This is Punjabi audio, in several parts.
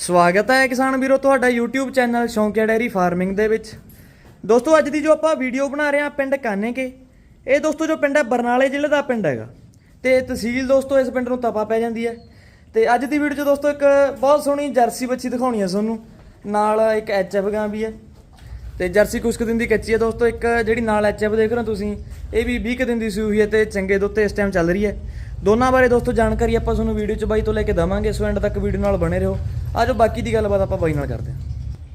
ਸਵਾਗਤ ਹੈ ਕਿਸਾਨ ਵੀਰੋ, ਤੁਹਾਡਾ YouTube channel Shaunkia dairy farming ਦੇ ਵਿੱਚ। ਦੋਸਤੋ, ਅੱਜ ਦੀ ਜੋ ਆਪਾਂ ਵੀਡੀਓ ਬਣਾ ਰਹੇ ਹਾਂ ਪਿੰਡ ਕਾਨੇਕੇ, ਇਹ ਦੋਸਤੋ ਜੋ ਪਿੰਡ ਹੈ, ਬਰਨਾਲੇ ਜ਼ਿਲ੍ਹੇ ਦਾ ਪਿੰਡ ਹੈਗਾ। ਤੇ ਤਹਿਸੀਲ ਦੋਸਤੋ, ਇਸ ਪਿੰਡ ਨੂੰ ਤਪਾ ਪੈ ਜਾਂਦੀ ਹੈ। ਤੇ ਅੱਜ ਦੀ ਵੀਡੀਓ 'ਚ ਦੋਸਤੋ, ਇੱਕ ਬਹੁਤ ਸੋਹਣੀ ਜਰਸੀ ਬੱਚੀ ਦਿਖਾਉਣੀ ਹੈ ਤੁਹਾਨੂੰ। ਨਾਲ ਇੱਕ ਐਚਐਫ ਗਾਂ ਵੀ ਹੈ। ਤੇ ਜਰਸੀ ਕੁਛ ਕੁ ਦਿਨ ਦੀ ਕੱਚੀ ਹੈ ਦੋਸਤੋ, ਇੱਕ ਜਿਹੜੀ ਨਾਲ ਐਚਐਫ ਦੇਖ ਰਹੇ ਹੋ ਤੁਸੀਂ, ਇਹ ਵੀ 20 ਕੁ ਦਿਨ ਦੀ ਸੂਈ ਹੋਈ ਹੈ ਤੇ ਚੰਗੇ ਦੁੱਧ ਤੇ ਇਸ ਟਾਈਮ ਚੱਲ ਰਹੀ ਹੈ। ਦੋਨਾਂ ਬਾਰੇ ਦੋਸਤੋ, ਜਾਣਕਾਰੀ ਆਪਾਂ ਤੁਹਾਨੂੰ ਵੀਡੀਓ 'ਚ ਬਾਈ ਤੋਂ ਲੈ ਕੇ ਦਵਾਂਗੇ। ਸੋ ਐਂਡ ਤੱਕ ਵੀਡੀਓ ਨਾਲ ਬਣੇ ਰਹੋ। ਆਜੋ ਬਾਕੀ ਦੀ ਗੱਲਬਾਤ ਆਪਾਂ ਬਾਈ ਨਾਲ ਕਰਦੇ ਹਾਂ।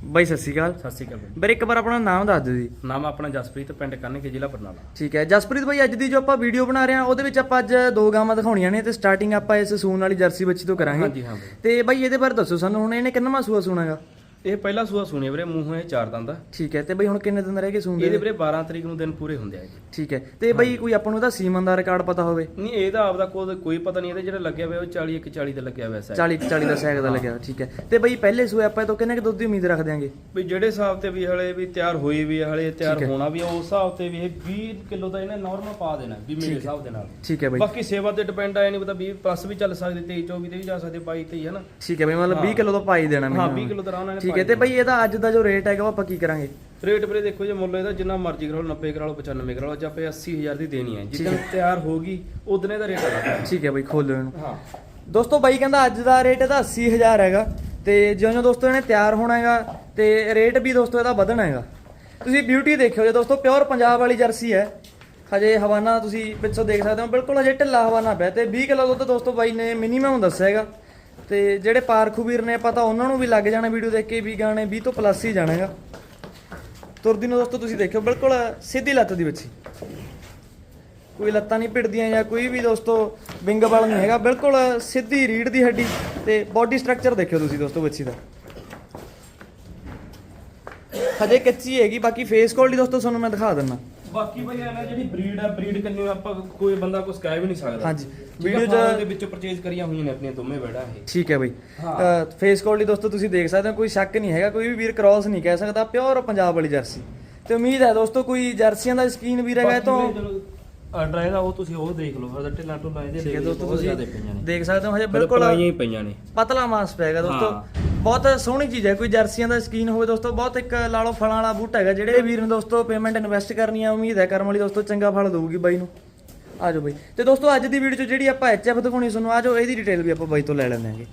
ਬਾਈ ਸਤਿ ਸ਼੍ਰੀ ਅਕਾਲ। ਸਤਿ ਸ਼੍ਰੀ ਅਕਾਲ ਬਾਈ। ਵੀਰੇ ਇੱਕ ਵਾਰ ਆਪਣਾ ਨਾਮ ਦੱਸ ਦਿਓ ਜੀ। ਨਾਮ ਆਪਣਾ ਜਸਪ੍ਰੀਤ ਪਿੰਡ ਕੰਨਕੇ ਜ਼ਿਲ੍ਹਾ ਬਰਨਾਲਾ। ਠੀਕ ਹੈ। ਜਸਪ੍ਰੀਤ ਬਾਈ ਅੱਜ ਦੀ ਜੋ ਆਪਾਂ ਵੀਡੀਓ ਬਣਾ ਰਹੇ ਹਾਂ ਉਹਦੇ ਵਿੱਚ ਆਪਾਂ ਅੱਜ ਦੋ ਗਾਵਾਂ ਦਿਖਾਉਣੀਆਂ ਨੇ ਤੇ ਸਟਾਰਟਿੰਗ ਆਪਾਂ ਇਸ ਸੂਨ ਵਾਲੀ ਜਰਸੀ ਬੱਚੀ ਤੋਂ ਕਰਾਂਗੇ। ਹਾਂਜੀ ਹਾਂ ਬਾਈ। ਤੇ ਬਾਈ ਇਹਦੇ ਬਾਰੇ ਦੱਸੋ ਸਾਨੂੰ ਹੁਣ ਇਹਨੇ ਕਿੰਨਾ ਸੂਆ ਸੁਣਾਗਾ ਇਹ ਪਹਿਲਾ ਸੂਆ ਸੁਣਿਆ ਵੀਰੇ ਮੂੰਹੋਂ ਇਹ ਚਾਰ ਦੰਦ ਆ। ਠੀਕ ਹੈ ਤੇ ਬਾਈ ਹੁਣ ਕਿੰਨੇ ਦਿਨ ਰਹਿ ਗਏ ਸੂਨ ਇਹਦੇ ਦੇ ਵੀਰੇ 12 ਤਰੀਕ ਨੂੰ ਦਿਨ ਪੂਰੇ ਹੁੰਦੇ ਆ ਜੀ ਠੀਕ ਹੈ ਤੇ ਬਾਈ ਕੋਈ ਆਪਾਂ ਨੂੰ ਇਹਦਾ ਸੀਮਨ ਦਾ ਰਿਕਾਰਡ ਪਤਾ ਹੋਵੇ? ਨਹੀਂ ਇਹਦਾ ਆਪਦਾ ਕੋਈ ਕੋਈ ਪਤਾ ਨਹੀਂ ਇਹਦੇ ਜਿਹੜਾ ਲੱਗਿਆ ਹੋਇਆ ਉਹ 40 ਇੱਕ 40 ਦਾ ਲੱਗਿਆ ਹੋਇਆ ਸੈਟ 40 40 ਦਾ ਸੈਕ ਦਾ ਲੱਗਿਆ ਠੀਕ ਹੈ। ਤੇ ਬਾਈ ਪਹਿਲੇ ਸੂਏ ਆਪਾਂ ਤੋਂ ਕਿੰਨੇ ਕੁ ਦੁੱਧ ਦੀ ਉਮੀਦ ਰੱਖ ਦਿਆਂਗੇ ਵੀ ਜਿਹੜੇ ਹਿਸਾਬ ਤੇ ਵੀ ਹਲੇ ਵੀ ਤਿਆਰ ਹੋਈ ਵੀ ਆ, ਹਲੇ ਤਿਆਰ ਹੈ। ਹੋਣਾ ਵੀ ਆ, ਉਸ ਹਿਸਾਬ ਤੇ ਵੀ ਇਹ 20 ਕਿਲੋ ਦਾ ਇਹਨੇ ਨਾਰਮਲ ਪਾ ਦੇਣਾ ਵੀ ਮੇਰੇ ਹਿਸਾਬ ਦੇ ਨਾਲ। ਠੀਕ ਹੈ ਬਾਈ। ਬਾਕੀ ਸੇਵਾ ਤੇ ਡਿਪੈਂਡ ਆਇਆ ਨਹੀਂ ਪਤਾ 20 ਪਲੱਸ ਵੀ ਚੱਲ ਸਕਦੇ 23 24 ਤੇ ਵੀ ਜਾ ਸਕਦੇ 22 ਤੇ ਹੀ ਹੈ ਨਾ ਠੀਕ ਹੈ ਬਾਈ ਮਤਲਬ 20 ਕਿਲੋ ਤੋਂ ਪਾਈ ਦੇਣਾ ਹਾਂ ਮੈਨੂੰ। 20 ਕਿਲੋ ਦਾ ਆਰਾਮ ਨਾਲ ਠੀਕ ਹੈ ਤੇ ਬਾਈ ਇਹਦਾ ਅੱਜ ਦਾ ਜੋ ਰੇਟ ਹੈਗਾ ਉਹ ਆਪਾਂ ਕੀ ਕਰਾਂਗੇ? ਰੇਟ ਵੀਰੇ ਦੇਖੋ ਜੇ ਮੁੱਲ ਇਹਦਾ ਜਿੰਨਾ ਮਰਜ਼ੀ ਕਰਾ ਲਓ 90 ਕਰਾ ਲਓ 95 ਕਰਾ ਲਓ ਜਾਂ ਆਪੇ 80000 ਦੀ ਦੇਣੀ ਹੈ। ਜਿੱਦਾਂ ਤਿਆਰ ਹੋਗੀ ਉਦਨੇ ਦਾ ਰੇਟ ਆਣਾ ਠੀਕ ਹੈ ਬਾਈ ਖੋਲੋ ਇਹਨੂੰ ਹਾਂ। ਦੋਸਤੋ ਬਾਈ ਕਹਿੰਦਾ ਅੱਜ ਦਾ ਰੇਟ ਇਹਦਾ 80000 ਹੈਗਾ ਤੇ ਜਿਉਂ-ਜਿਉਂ ਦੋਸਤੋ ਇਹਨੇ ਤਿਆਰ ਹੋਣਾ ਹੈਗਾ ਤੇ ਰੇਟ ਵੀ ਦੋਸਤੋ ਇਹਦਾ ਵਧਣਾ ਹੈਗਾ। ਤੁਸੀਂ ਬਿਊਟੀ ਦੇਖਿਓ ਜੇ ਦੋਸਤੋ ਪਿਓਰ ਪੰਜਾਬ ਵਾਲੀ ਜਰਸੀ ਹੈ। ਹਜੇ ਹਵਾਨਾ ਤੁਸੀਂ ਪਿੱਛੋਂ ਦੇਖ ਸਕਦੇ ਹੋ ਬਿਲਕੁਲ ਹਜੇ ਢਿੱਲਾ ਹਵਾਨਾ ਪਿਆ ਤੇ 20 ਕਿਲੋ ਦੁੱਧ ਦੋਸਤੋ ਬਾਈ ਨੇ ਮਿਨੀਮਮ ਦੱਸਿਆ ਹੈਗਾ। ਤੇ ਜਿਹੜੇ ਪਾਰਖੂ ਵੀਰ ਨੇ ਪਤਾ ਉਹਨਾਂ ਨੂੰ ਵੀ ਲੱਗ ਜਾਣਾ ਵੀਡੀਓ ਦੇਖ ਕੇ ਵੀ ਗਾਣੇ 20 ਤੋਂ ਪਲੱਸ ਹੀ ਜਾਣਾ ਹੈਗਾ ਤੁਰਦੀ ਨੂੰ ਦੋਸਤੋ, ਤੁਸੀਂ ਦੇਖਿਓ, ਬਿਲਕੁਲ ਸਿੱਧੀ ਲੱਤ ਦੀ ਬੱਚੀ ਕੋਈ ਲੱਤਾਂ ਨਹੀਂ ਭਿੜਦੀਆਂ ਜਾਂ ਕੋਈ ਵੀ ਦੋਸਤੋ ਵਿੰਗ ਵਾਲ ਨਹੀਂ ਹੈਗਾ, ਬਿਲਕੁਲ ਸਿੱਧੀ ਰੀੜ ਦੀ ਹੱਡੀ ਤੇ ਬਾਡੀ ਸਟਰਕਚਰ ਦੇਖਿਓ ਤੁਸੀਂ ਦੋਸਤੋ ਬੱਚੀ ਦਾ। ਹਜੇ ਕੱਚੀ ਹੈਗੀ, ਬਾਕੀ ਫੇਸ ਕੁਆਲਿਟੀ ਦੋਸਤੋ ਤੁਹਾਨੂੰ ਮੈਂ ਦਿਖਾ ਦਿੰਨਾ ਬਾਕੀ ਬਈ ਨਾ ਜਿਹੜੀ ਬਰੀਡ ਆ ਬਰੀਡ ਕੰਨਿਓ ਆਪਾਂ ਕੋਈ ਬੰਦਾ ਕੁਝ ਕਹਿ ਵੀ ਨਹੀਂ ਸਕਦਾ। ਹਾਂਜੀ, ਵੀਡੀਓ 'ਚ- ਦੇ ਵਿੱਚੋਂ ਪਰਚੇਜ਼ ਕਰੀਆਂ ਹੋਈਆਂ ਨੇ ਆਪਣੀਆਂ ਦੋਵੇਂ ਬੈੜਾ ਇਹ। ਠੀਕ ਹੈ ਬਈ। ਫੇਸ ਕੁਆਲਿਟੀ ਦੋਸਤੋ ਤੁਸੀਂ ਦੇਖ ਸਕਦੇ ਹੋ ਕੋਈ ਸ਼ੱਕ ਨਹੀਂ ਹੈਗਾ ਕੋਈ ਵੀ ਵੀਰ ਕ੍ਰਾਸ ਨਹੀਂ ਕਹਿ ਸਕਦਾ ਪਿਓਰ ਪੰਜਾਬ ਵਾਲੀ ਜਰਸੀ ਤੇ ਉਮੀਦ ਹੈ ਦੋਸਤੋ ਕੋਈ ਜਰਸੀਆਂ ਦਾ ਸ਼ਕੀਨ ਵੀਰ ਹੈਗਾ ਤੋਂ ਆਰਡਰ ਹੈਗਾ ਉਹ ਤੁਸੀਂ ਉਹ ਦੇਖ ਲਓ ਫਿਰ ਢਿੱਲਾ ਢੁੱਲਾ ਇਹਦੇ ਠੀਕ ਹੈ ਦੋਸਤੋ ਤੁਸੀਂ ਦੇਖ ਸਕਦੇ ਹੋ ਹਜੇ ਬਿਲਕੁਲ ਪਈਆਂ ਨੇ। ਪਤਲਾ ਮਾਸ ਪੈਗਾ ਦੋਸਤੋ। ਬਹੁਤ ਸੋਹਣੀ ਚੀਜ਼ ਹੈ, ਕੋਈ ਜਰਸੀਆਂ ਦਾ ਸਕੀਨ ਹੋਵੇ ਦੋਸਤੋ, ਬਹੁਤ ਇੱਕ ਲਾ ਲਓ ਫਲਾਂ ਵਾਲਾ ਬੂਟਾ ਹੈਗਾ, ਜਿਹੜੇ ਵੀਰ ਨੇ ਦੋਸਤੋ ਪੇਮੈਂਟ ਇਨਵੈਸਟ ਕਰਨੀ ਆ ਉਮੀਦ ਹੈ ਕਰਮ ਵਾਲੀ ਦੋਸਤੋ ਚੰਗਾ ਫਲ ਦੇਊਗੀ ਬਾਈ ਨੂੰ। ਆਜੋ ਬਾਈ। ਤੇ ਦੋਸਤੋ ਅੱਜ ਦੀ ਵੀਡੀਓ 'ਚ ਜਿਹੜੀ ਆਪਾਂ ਐਚਐਫ ਦਿਖਾਉਣੀ, ਤੁਹਾਨੂੰ ਆਜੋ, ਇਹਦੀ ਡਿਟੇਲ ਵੀ ਆਪਾਂ ਬਾਈ ਤੋਂ ਲੈ ਲੈਂਦੇ ਹਾਂਗੇ।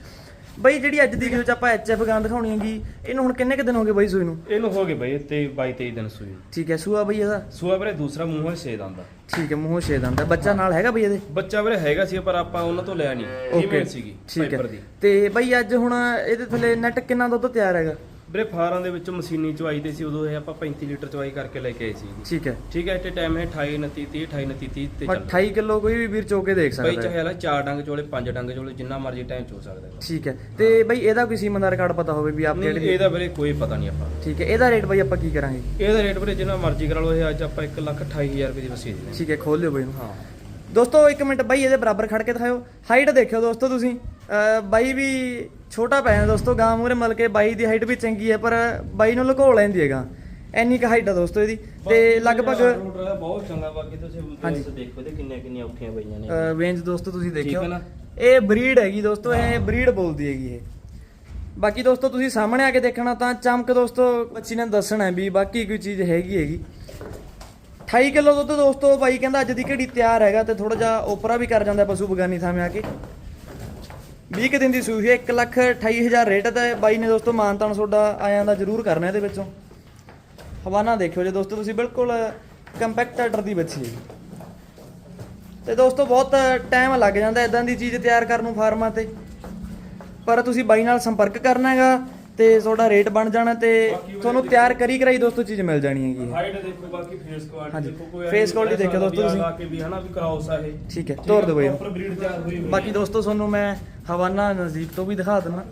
ਬਾਈ ਜਿਹੜੀ ਅੱਜ ਦੀ ਵੀਡੀਓ 'ਚ ਆਪਾਂ ਐਚਐਫ ਗਾਂ ਦਿਖਾਉਣੀ ਹੈਗੀ ਇਹਨੂੰ ਹੁਣ ਕਿੰਨੇ ਕੁ ਦਿਨ ਹੋ ਗਏ ਬਾਈ ਸੂਈ ਨੂੰ? ਇਹਨੂੰ ਹੋ ਗਏ ਬਈ ਤੇ 22 23 ਦਿਨ ਸੂਈ ਠੀਕ ਹੈ ਸੂਆ ਬਾਈ ਇਹਦਾ? ਸੂਆ ਵੀਰੇ ਦੂਸਰਾ ਮੂੰਹੋਂ ਛੇ ਦੰਦ ਦਾ ਠੀਕ ਹੈ ਮੂੰਹੋਂ ਛੇ ਦੰਦ ਦਾ ਬੱਚਾ ਨਾਲ ਹੈਗਾ ਬਈ ਇਹਦੇ? ਬੱਚਾ ਵੀਰੇ ਹੈਗਾ ਸੀ ਪਰ ਆਪਾਂ ਉਹਨਾਂ ਤੋਂ ਲਿਆ ਨਹੀਂ। ਫੀਮੇਲ ਸੀਗੀ ਠੀਕ ਹੈ। ਦੀ। ਤੇ ਬਾਈ ਅੱਜ ਹੁਣ ਇਹਦੇ ਥੱਲੇ ਨੈਟ ਕਿੰਨਾ ਦੁੱਧ ਤਿਆਰ ਹੈਗਾ? ਵੀਰੇ ਫਾਰਾਂ ਦੇ ਵਿੱਚ ਮਸ਼ੀਨੀ ਚਵਾਈ ਦੇ ਸੀ ਉਦੋਂ ਇਹ ਆਪਾਂ 35 ਲੀਟਰ ਚਵਾਈ ਕਰਕੇ ਲੈ ਕੇ ਆਏ ਸੀ। ਠੀਕ ਹੈ। ਠੀਕ ਹੈ ਇੱਥੇ ਟਾਈਮ ਹੈ 28 29 30 28 29 30 ਤੇ ਚੱਲ। 28 ਕਿਲੋ ਕੋਈ ਵੀ ਵੀਰ ਚੋ ਕੇ ਦੇਖ ਬਈ ਸਕਦਾ ਹੈ। ਚਾਹੇ ਹਲਾ ਚਾਰ ਡੰਗ ਚੋਲੇ ਪੰਜ ਡੰਗ ਚੋਲੇ ਜਿੰਨਾ ਮਰਜ਼ੀ ਟਾਈਮ ਚੋ ਸਕਦਾ ਹੈ। ਠੀਕ ਹੈ। ਤੇ ਬਈ ਇਹਦਾ ਕੋਈ ਸੀਮਨ ਦਾ ਰਿਕਾਰਡ ਪਤਾ ਹੋਵੇ ਵੀ ਆਪ ਨਹੀਂ ਜਿਹੜੇ ਇਹਦਾ ਵੀਰੇ ਕੋਈ ਪਤਾ ਨਹੀਂ ਆਪਾਂ ਠੀਕ ਹੈ ਇਹਦਾ ਰੇਟ ਬਈ ਆਪਾਂ ਕੀ ਕਰਾਂਗੇ? ਇਹਦਾ ਰੇਟ ਵੀਰੇ ਜਿੰਨਾ ਮਰਜ਼ੀ ਕਰਾ ਲਓ ਇਹ ਅੱਜ ਆਪਾਂ 1 ਲੱਖ 28000 ਰੁਪਏ ਦੀ ਵਸੀ ਦੇ ਠੀਕ ਹੈ ਖੋਲ ਲਿਓ ਬਈ ਨੂੰ ਹਾਂ। ਦੋਸਤੋ ਇੱਕ ਮਿੰਟ ਬਾਈ ਇਹਦੇ ਬਰਾਬਰ ਖੜ ਕੇ ਦਿਖਾਓ ਹਾਈਟ ਦੇਖਿਓ ਦੋਸਤੋ ਤੁਸੀਂ। ਬਾਈ ਵੀ ਛੋਟਾ ਪੈ ਜਾਂਦਾ ਦੋਸਤੋ ਗਾਂ ਮੂਰੇ ਮਲ ਕੇ ਬਾਈ ਦੀ ਹਾਈਟ ਵੀ ਚੰਗੀ ਹੈ ਪਰ ਬਾਈ ਨੂੰ ਲੁਕੋ ਲੈਂਦੀ ਹੈ ਗਾਂ। ਇੰਨੀ ਕੁ ਹਾਈਟ ਆ ਦੋਸਤੋ ਇਹਦੀ। ਤੇ ਲਗਭਗ ਬਹੁਤ ਚੰਗਾ ਬਾਕੀ ਤੁਸੀਂ ਹਾਂਜੀ। ਦੇਖੋ ਤੇ ਕਿੰਨੀਆਂ ਕਿੰਨੀਆਂ ਔਖੀਆਂ ਪਈਆਂ ਨੇ। ਅਹ ਵੇਂਜ ਦੋਸਤੋ ਤੁਸੀਂ ਦੇਖਿਓ। ਹੈ ਨਾ? ਇਹ ਬਰੀਡ ਹੈਗੀ ਦੋਸਤੋ ਇਹ ਬਰੀਡ ਬੋਲਦੀ ਹੈਗੀ ਇਹ। ਬਾਕੀ ਦੋਸਤੋ ਤੁਸੀਂ ਸਾਹਮਣੇ ਆ ਕੇ ਦੇਖਣਾ ਤਾਂ ਚਮਕ ਦੋਸਤੋ ਬੱਚੀ ਨੇ ਦੱਸਣਾ ਵੀ ਬਾਕੀ ਕੋਈ ਚੀਜ਼ ਹੈਗੀ ਹੈਗੀ। 28 ਕਿਲੋ ਦੁੱਧ ਦੋਸਤੋ ਬਾਈ ਕਹਿੰਦਾ ਅੱਜ ਦੀ ਘੜੀ ਤਿਆਰ ਹੈਗਾ ਤੇ ਥੋੜਾ ਜਿਹਾ ਓਪਰਾ ਵੀ ਕਰ ਜਾਂਦਾ ਪਸ਼ੂ ਬਗਾਨੀ ਥਾਵੇਂ ਆ ਕੇ। 20 ਕੁ ਦਿਨ ਦੀ ਸੂਈ ਹੈ 1 ਲੱਖ 28000 ਰੇਟ ਹੈ ਤੇ ਬਾਈ ਨੇ ਦੋਸਤੋ ਮਾਨਤਾਨ ਤੁਹਾਡਾ ਆਇਆਂ ਦਾ ਜ਼ਰੂਰ ਕਰਨਾ ਇਹਦੇ ਵਿੱਚੋਂ। ਹਵਾਨਾ ਦੇਖਿਓ ਜੇ ਦੋਸਤੋ ਤੁਸੀਂ ਬਿਲਕੁਲ ਕੰਪੈਕਟ ਆਰਡਰ ਦੀ ਬੱਚੀ ਹੈ। ਤੇ ਦੋਸਤੋ ਬਹੁਤ ਟਾਈਮ ਲੱਗ ਜਾਂਦਾ ਇਦਾਂ ਦੀ ਚੀਜ਼ ਤਿਆਰ ਕਰਨ ਨੂੰ ਫਾਰਮਾਂ ਤੇ। ਪਰ ਤੁਸੀਂ ਬਾਈ ਨਾਲ ਸੰਪਰਕ ਕਰਨਾ ਹੈਗਾ ਤੇ ਤੁਹਾਡਾ ਰੇਟ ਬਣ ਜਾਣਾ ਤੇ ਤੁਹਾਨੂੰ ਤਿਆਰ ਕਰੀ ਕਰਾਈ ਦੋਸਤੋ ਚੀਜ਼ ਮਿਲ ਜਾਣੀ ਹੈਗੀ। ਹਾਈਟ ਦੇਖੋ ਬਾਕੀ ਫੇਸ ਕੁਆਲਿਟੀ। ਦੇਖੋ ਕੋਈ Face quality ਦੇਖਿਓ ਦੋਸਤੋ ਤੁਸੀਂ। ਆ ਕੇ ਵੀ ਹਨਾ ਵੀ ਕਰਾਉਸ ਆ ਇਹ। ਠੀਕ ਹੈ ਤੋਰ ਦਿਓ ਬਾਈ। ਨੂੰ। ਪ੍ਰੋਪਰ ਬਰੀਡ ਤਿਆਰ ਹੋਈ ਹੋਈ ਬਾਕੀ ਦੋਸਤੋ ਤੁਹਾਨੂੰ ਮੈਂ ਹਵਾਨਾ ਨਜ਼ਦੀਕ ਤੋਂ ਵੀ ਦਿਖਾ ਦਿੰਦਾ।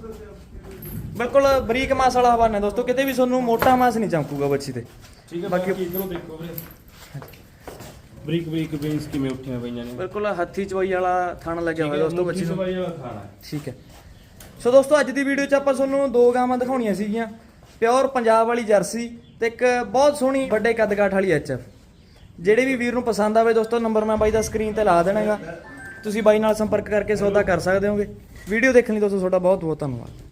ਬਿਲਕੁਲ ਬਰੀਕ ਮਾਸ ਵਾਲਾ ਹਵਾਨਾ ਹੈ ਦੋਸਤੋ ਕਿਤੇ ਵੀ ਤੁਹਾਨੂੰ ਮੋਟਾ ਮਾਸ ਨਹੀਂ ਚਮਕੂਗਾ ਬੱਚੀ ਤੇ। ਠੀਕ ਹੈ ਬਾਕੀ- ਬਾਕੀ ਇਧਰੋਂ ਦੇਖੋ ਵੀਰੇ। ਬਰੀਕ ਬਰੀਕ ਬੇਨਸ ਕਿਵੇਂ ਉੱਠੀਆਂ ਪਈਆਂ ਨੇ। ਬਿਲਕੁਲ ਹੱਥੀ ਚਵਾਈ ਵਾਲਾ ਥਣ ਲੱਗਿਆ ਹੋਇਆ ਦੋਸਤੋ ਬੱਚੀ ਨੂੰ। ਵਾਲਾ ਠੀਕ ਹੈ। ਸੋ ਦੋਸਤੋ, ਅੱਜ ਦੀ ਵੀਡੀਓ 'ਚ ਆਪਾਂ ਤੁਹਾਨੂੰ ਦੋ ਗਾਵਾਂ ਦਿਖਾਉਣੀਆਂ ਸੀਗੀਆਂ। ਪਿਓਰ ਪੰਜਾਬ ਵਾਲੀ ਜਰਸੀ ਤੇ ਇੱਕ ਬਹੁਤ ਸੋਹਣੀ ਵੱਡੇ ਕੱਦਕਾਠ ਵਾਲੀ ਐਚਐਫ ਜਿਹੜੇ ਵੀ ਵੀਰ ਨੂੰ ਪਸੰਦ ਆਵੇ ਦੋਸਤੋ ਨੰਬਰ ਮੈਂ ਬਾਈ ਦਾ ਸਕਰੀਨ ਤੇ ਲਾ ਦੇਣਾਗਾ। ਤੁਸੀਂ ਬਾਈ ਨਾਲ ਸੰਪਰਕ ਕਰਕੇ ਸੌਦਾ ਕਰ ਸਕਦੇ ਹੋਗੇ। ਵੀਡੀਓ ਦੇਖਣ ਲਈ ਦੋਸਤੋ, ਤੁਹਾਡਾ ਬਹੁਤ ਬਹੁਤ ਧੰਨਵਾਦ।